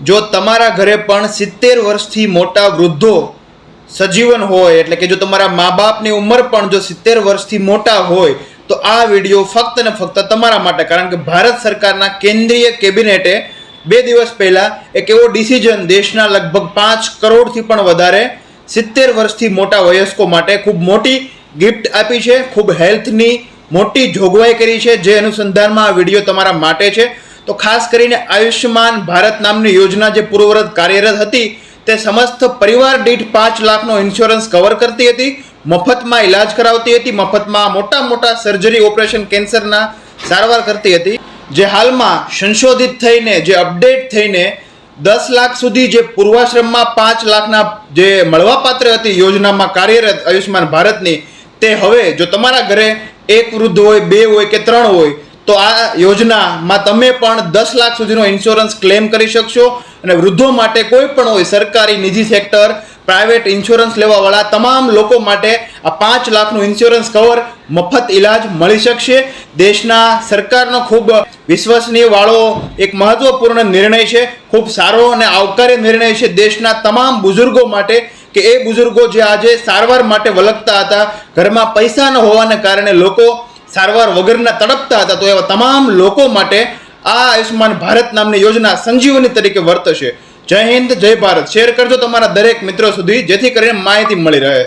જો તમારા ઘરે પણ સિત્તેર વર્ષથી મોટા વૃદ્ધો સજીવન હોય, એટલે કે જો તમારા મા બાપની ઉંમર પણ જો સિત્તેર વર્ષથી મોટા હોય, તો આ વીડિયો ફક્ત ને ફક્ત તમારા માટે, કારણ કે ભારત સરકારના કેન્દ્રીય કેબિનેટે બે દિવસ પહેલાં એક એવો ડિસિઝન દેશના લગભગ પાંચ કરોડથી પણ વધારે સિત્તેર વર્ષથી મોટા વયસ્કો માટે ખૂબ મોટી ગિફ્ટ આપી છે, ખૂબ હેલ્થની મોટી જોગવાઈ કરી છે, જે અનુસંધાનમાં આ વીડિયો તમારા માટે છે. તો ખાસ કરીને આયુષ્યમાન ભારત નામની યોજના જે પૂર્વરત કાર્યરત હતી, તે સમસ્ત પરિવાર દીઠ પાંચ લાખનો ઇન્સ્યોરન્સ કવર કરતી હતી, મફતમાં ઇલાજ કરાવતી હતી, મફતમાં મોટા મોટા સર્જરી ઓપરેશન કેન્સરના સારવાર કરતી હતી, જે હાલમાં સંશોધિત થઈને, જે અપડેટ થઈને દસ લાખ સુધી જે પૂર્વાશ્રમમાં પાંચ લાખના જે મળવાપાત્ર હતી યોજનામાં કાર્યરત આયુષ્યમાન ભારતની, તે હવે જો તમારા ઘરે એક વૃદ્ધ હોય, બે હોય કે ત્રણ હોય તો આ યોજનામાં તમે પણ દસ લાખ સુધીનો ઇન્સ્યોરન્સ ક્લેમ કરી શકશો અને વૃદ્ધો માટે કોઈ પણ હોય સરકારી નિજી સેક્ટર પ્રાઇવેટ ઇન્સ્યોરન્સ લેવાવાળા તમામ લોકો માટે આ પાંચ લાખનું ઇન્સ્યોરન્સ કવર મફત ઇલાજ મળી શકશે. દેશના સરકારનો ખૂબ વિશ્વસનીય વાળો એક મહત્વપૂર્ણ નિર્ણય છે, ખૂબ સારો અને આવકાર્ય નિર્ણય છે દેશના તમામ બુઝુર્ગો માટે કે એ બુઝુર્ગો જે આજે સારવાર માટે વલગતા હતા, ઘરમાં પૈસા ન હોવાને કારણે લોકો સારવાર વગરના તડપતા હતા, તો એવા તમામ લોકો માટે આ આયુષ્યમાન ભારત નામની યોજના સંજીવની તરીકે વર્તશે. જય હિન્દ, જય ભારત. શેર કરજો તમારા દરેક મિત્રો સુધી, જેથી કરીને માહિતી મળી રહે.